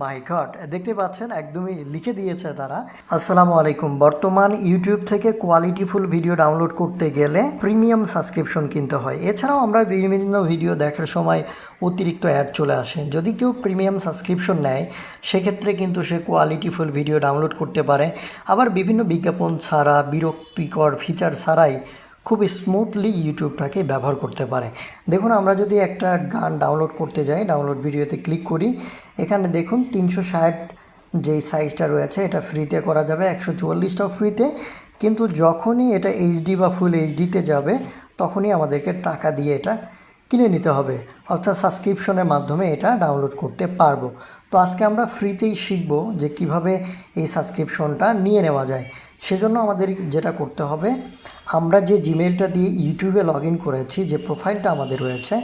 মাই god দেখতে পাচ্ছেন, একদমই লিখে দিয়েছে তারা। আসসালামু আলাইকুম। বর্তমান ইউটিউব থেকে কোয়ালিটিফুল ভিডিও ডাউনলোড করতে গেলে প্রিমিয়াম সাবস্ক্রিপশন কিনতে হয়। এছাড়াও আমরা বিভিন্ন ভিডিও দেখার সময় অতিরিক্ত অ্যাড চলে আসে। যদি কেউ প্রিমিয়াম সাবস্ক্রিপশন নেয়, সেক্ষেত্রে কিন্তু সে কোয়ালিটিফুল ভিডিও ডাউনলোড করতে পারে। আবার বিভিন্ন বিজ্ঞাপন ছাড়া, বিরক্তিকর ফিচার ছাড়াই খুব স্মুথলি ইউটিউবটাকে ব্যবহার করতে পারে। দেখুন, আমরা যদি একটা গান ডাউনলোড করতে যাই ডাউনলোড ভিডিওতে ক্লিক করি, এখানে দেখুন তিনশো ষাট যেই সাইজটা রয়েছে, এটা ফ্রিতে করা যাবে, একশো চুয়াল্লিশটাও ফ্রিতে কিন্তু যখনই এটা এইচডি বা ফুল এইচডিতে যাবে, তখনই আমাদেরকে টাকা দিয়ে এটা কিনে নিতে হবে। অর্থাৎ সাবস্ক্রিপশনের মাধ্যমে এটা ডাউনলোড করতে পারব। তো আজকে আমরা ফ্রিতেই শিখব যে কীভাবে এই সাবস্ক্রিপশনটা নিয়ে নেওয়া যায়। সেজন্য আমাদের যেটা করতে হবে আমরা যে জিমেলটা দিয়ে ইউটিউবে লগ ইন করেছি, যে প্রোফাইলটা আমাদের রয়েছে,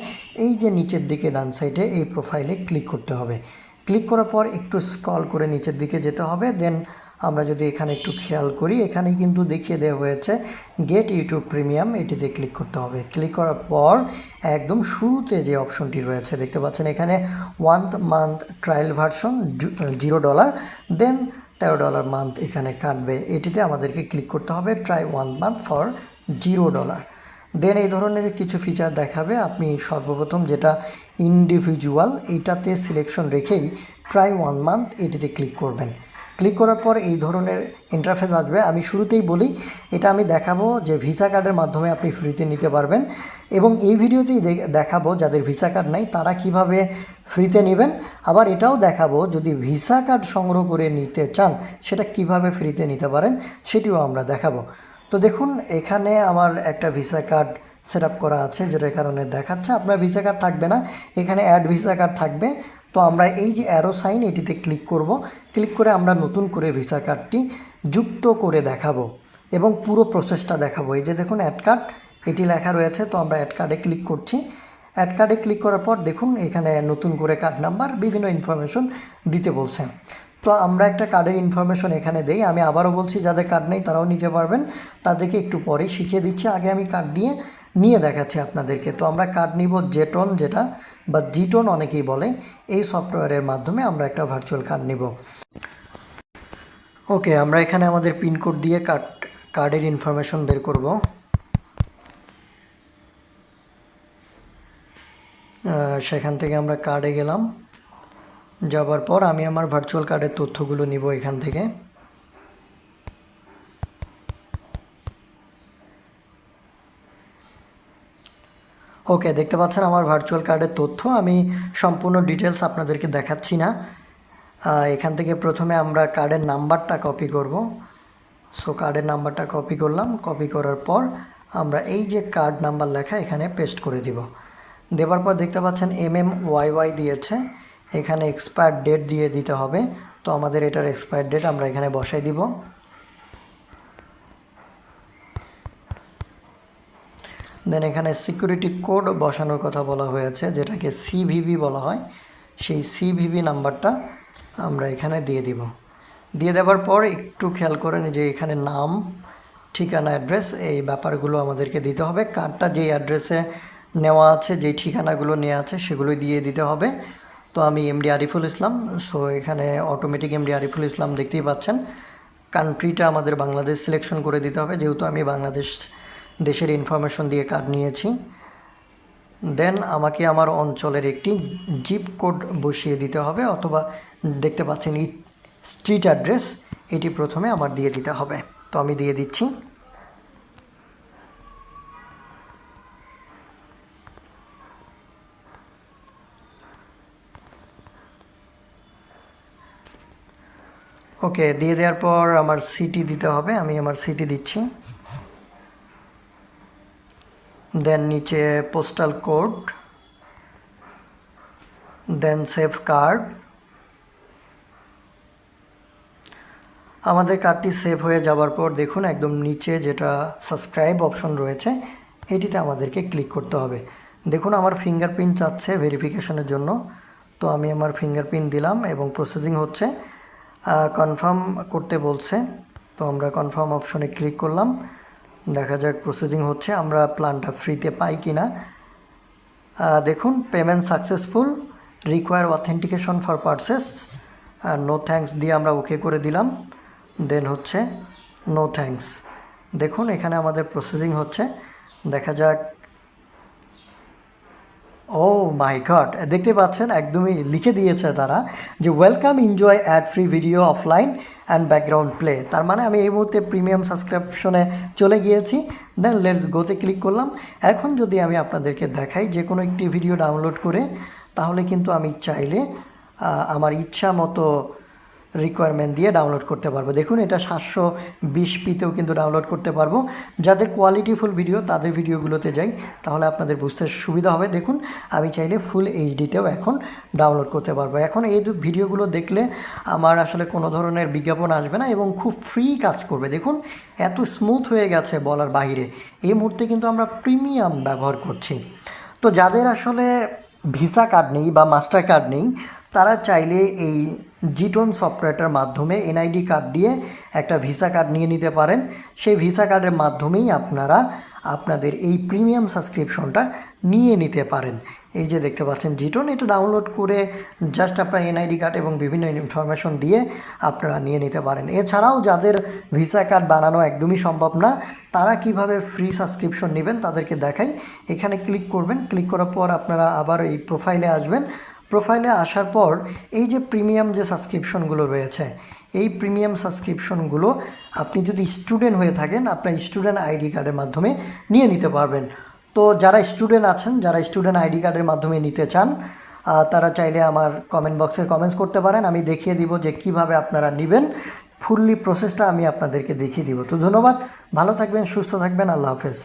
এই যে নিচের দিকে ডান সাইডে এই প্রোফাইলে ক্লিক করতে হবে। ক্লিক করার পর একটু স্ক্রল করে নিচের দিকে যেতে হবে দেন আমরা যদি এখানে একটু খেয়াল করি এখানে কিন্তু দেখিয়ে দেওয়া হয়েছে গেট ইউটিউব প্রিমিয়াম এটিতে ক্লিক করতে হবে। ক্লিক করার পর একদম শুরুতে যে অপশনটি রয়েছে, দেখতে পাচ্ছেন এখানে one month trial version zero dollar then তেরো ডলার মান্থ এখানে কাটবে। এটিতে আমাদেরকে ক্লিক করতে হবে try one month for zero dollar then এই ধরনের কিছু ফিচার দেখাবে। আপনি সর্বপ্রথম যেটা ইন্ডিভিজুয়াল এটাতে সিলেকশন রেখেই ট্রাই ওয়ান মান্থ এটিতে ক্লিক করবেন। ক্লিক করার পর এই ধরনের ইন্টারফেস আসবে। আমি শুরুতেই বলি, এটা আমি দেখাবো যে ভিসা কার্ডের মাধ্যমে আপনি ফ্রিতে নিতে পারবেন এবং এই ভিডিওতেই দেখাবো যাদের ভিসা কার্ড নাই, তারা কীভাবে ফ্রিতে নেবেন। আবার এটাও দেখাবো, যদি ভিসা কার্ড সংগ্রহ করে নিতে চান, সেটা কীভাবে ফ্রিতে নিতে পারেন, সেটিও আমরা দেখাবো। তো দেখুন, এখানে আমার একটা ভিসা কার্ড সেট করা আছে, যেটার কারণে দেখাচ্ছে। আপনার ভিসা কার্ড থাকবে না, এখানে অ্যাড ভিসা কার্ড থাকবে। তো আমরা এই যে অ্যারো সাইন এটিতে ক্লিক করব ক্লিক করে আমরা নতুন করে ভিসা কার্ডটি যুক্ত করে দেখাবো এবং পুরো প্রসেসটা দেখাবো। এই যে দেখুন অ্যাড কার্ড এটি লেখা রয়েছে, তো আমরা অ্যাড কার্ডে ক্লিক করছি। অ্যাড কার্ডে ক্লিক করার পর দেখুন এখানে নতুন করে কার্ড নাম্বার বিভিন্ন ইনফরমেশন দিতে বলছে। তো আমরা একটা কার্ডের ইনফরমেশন এখানে দেই, আমি আবারও বলছি যাদের কার্ড নেই তারাও নিতে পারবেন। তাদেরকে একটু পরে শিখিয়ে দিচ্ছি। আগে আমি কার্ড দিয়ে নিয়ে দেখাচ্ছি আপনাদেরকে। তো আমরা কার্ড নিব জেটন যেটা, বা জিটোন অনেকেই বলে, এই সফটওয়্যারের মাধ্যমে আমরা একটা ভার্চুয়াল কার্ড নিব। ওকে আমরা এখানে আমাদের পিনকোড দিয়ে কার্ড কার্ডের ইনফরমেশন বের করব। সেখান থেকে আমরা কার্ডে গেলাম। যাবার পর আমি আমার ভার্চুয়াল কার্ডের তথ্যগুলো নিব এখান থেকে। ওকে দেখতে পাচ্ছেন আমার ভার্চুয়াল কার্ডের তথ্য। আমি সম্পূর্ণ ডিটেলস আপনাদেরকে দেখাচ্ছি না। এখান থেকে প্রথমে আমরা কার্ডের নাম্বারটা কপি করব। সো কার্ডের নাম্বারটা কপি করলাম। কপি করার পর আমরা এই যে কার্ড নাম্বার লেখা, এখানে পেস্ট করে দিব। দেওয়ার পর দেখতে পাচ্ছেন এম এম ওয়াই ওয়াই দিয়েছে। এখানে এক্সপায়ার ডেট দিয়ে দিতে হবে। তো আমাদের এটার এক্সপায়ার ডেট আমরা এখানে বসাই দিব। দেন এখানে সিকিউরিটি কোড বসানোর কথা বলা হয়েছে, যেটাকে সিভিভি বলা হয়। সেই সিভিভি নাম্বারটা আমরা এখানে দিয়ে দিব। দিয়ে দেওয়ার পর একটু খেয়াল করেন যে এখানে নাম, ঠিকানা, অ্যাড্রেস, এই ব্যাপারগুলো আমাদেরকে দিতে হবে। কার্ডটা যেই অ্যাড্রেসে নেওয়া আছে, যেই ঠিকানাগুলো নেওয়া আছে, সেগুলোই দিয়ে দিতে হবে। তো আমি এমডি আরিফুল ইসলাম সো এখানে অটোমেটিক এমডি আরিফুল ইসলাম দেখতেই পাচ্ছেন। কান্ট্রিটা আমাদের বাংলাদেশ সিলেকশন করে দিতে হবে, যেহেতু আমি বাংলাদেশ দেশের ইনফরমেশন দিয়ে কার্ড নিয়েছি। দেন আমাকে আমার অঞ্চলের একটি জিপ কোড বসিয়ে দিতে হবে অথবা দেখতে পাচ্ছেন ই স্ট্রিট অ্যাড্রেস এটি প্রথমে আমার দিয়ে দিতে হবে। তো আমি দিয়ে দিচ্ছি। ওকে দিয়ে দেওয়ার পর আমার সিটি দিতে হবে। আমি আমার সিটি দিচ্ছি। দেন নিচে postal code then save card আমাদের কার্ডটি সেভ হয়ে যাওয়ার পর দেখুন একদম নিচে যেটা সাবস্ক্রাইব অপশন রয়েছে, এটিতে আমাদেরকে ক্লিক করতে হবে। দেখুন আমার ফিঙ্গারপ্রিন্ট চাচ্ছে ভেরিফিকেশনের জন্য। তো আমি আমার ফিঙ্গারপ্রিন্ট দিলাম এবং প্রসেসিং হচ্ছে। কনফার্ম করতে বলছে। তো আমরা কনফার্ম অপশনে ক্লিক করলাম। দেখা যাক প্রসেসিং হচ্ছে, আমরা প্ল্যানটা ফ্রিতে পাই কি না দেখুন payment successful require authentication for purchase no thanks দিয়ে আমরা ওকে করে দিলাম। দেন হচ্ছে নো থ্যাঙ্কস দেখুন, এখানে আমাদের প্রসেসিং হচ্ছে। দেখা যাক ও মাই গড দেখতে পাচ্ছেন, একদমই লিখে দিয়েছে তারা যে welcome enjoy ad free video offline and background play তার মানে আমি এই মুহূর্তে প্রিমিয়াম সাবস্ক্রিপশনে চলে গিয়েছি। দেন লেটস গোতে ক্লিক করলাম। এখন যদি আমি আপনাদেরকে দেখাই যে কোনো একটি ভিডিও ডাউনলোড করে, তাহলে কিন্তু আমি চাইলে আমার ইচ্ছা মতো রিকোয়ারমেন্ট দিয়ে ডাউনলোড করতে পারব। দেখুন, এটা সাতশো বিশ পিতেও কিন্তু ডাউনলোড করতে পারব। যাদের কোয়ালিটিফুল ভিডিও তাদের ভিডিওগুলোতে যাই, তাহলে আপনাদের বুঝতে সুবিধা হবে। দেখুন, আমি চাইলে ফুল এইচডিতেও এখন ডাউনলোড করতে পারব। এখন এই ভিডিওগুলো দেখলে আমার আসলে কোনো ধরনের বিজ্ঞাপন আসবে না এবং খুব ফ্রি কাজ করবে। দেখুন, এত স্মুথ হয়ে গেছে বলার বাইরে এই মুহূর্তে কিন্তু আমরা প্রিমিয়াম ব্যবহার করছি। তো যাদের আসলে ভিসা কার্ড নেই বা মাস্টার কার্ড নেই, তারা চাইলে এই জিটোন সফটওয়্যারটার মাধ্যমে এনআইডি কার্ড দিয়ে একটা ভিসা কার্ড নিয়ে নিতে পারেন। সেই ভিসা কার্ডের মাধ্যমেই আপনারা আপনাদের এই প্রিমিয়াম সাবস্ক্রিপশনটা নিয়ে নিতে পারেন। এই যে দেখতে পাচ্ছেন জিটোন, এটা ডাউনলোড করে জাস্ট আপনার এনআইডি কার্ড এবং বিভিন্ন ইনফরমেশন দিয়ে আপনারা নিয়ে নিতে পারেন। এছাড়াও যাদের ভিসা কার্ড বানানো একদমই সম্ভব না, তারা কীভাবে ফ্রি সাবস্ক্রিপশন নেবেন তাদেরকে দেখাই। এখানে ক্লিক করবেন, ক্লিক করার পর আপনারা আবার এই প্রোফাইলে আসবেন। প্রোফাইলে আসার পর এই যে প্রিমিয়াম যে সাবস্ক্রিপশনগুলো রয়েছে, এই প্রিমিয়াম সাবস্ক্রিপশনগুলো আপনি যদি স্টুডেন্ট হয়ে থাকেন, আপনার স্টুডেন্ট আইডি কার্ডের মাধ্যমে নিয়ে নিতে পারবেন। তো যারা স্টুডেন্ট আছেন, যারা স্টুডেন্ট আইডি কার্ডের মাধ্যমে নিতে চান তারা চাইলে আমার কমেন্ট বক্সে কমেন্টস করতে পারেন। আমি দেখিয়ে দিব যে কীভাবে আপনারা নেবেন। ফুললি প্রসেসটা আমি আপনাদেরকে দেখিয়ে দিব। তো ধন্যবাদ। ভালো থাকবেন, সুস্থ থাকবেন। আল্লাহ হাফেজ।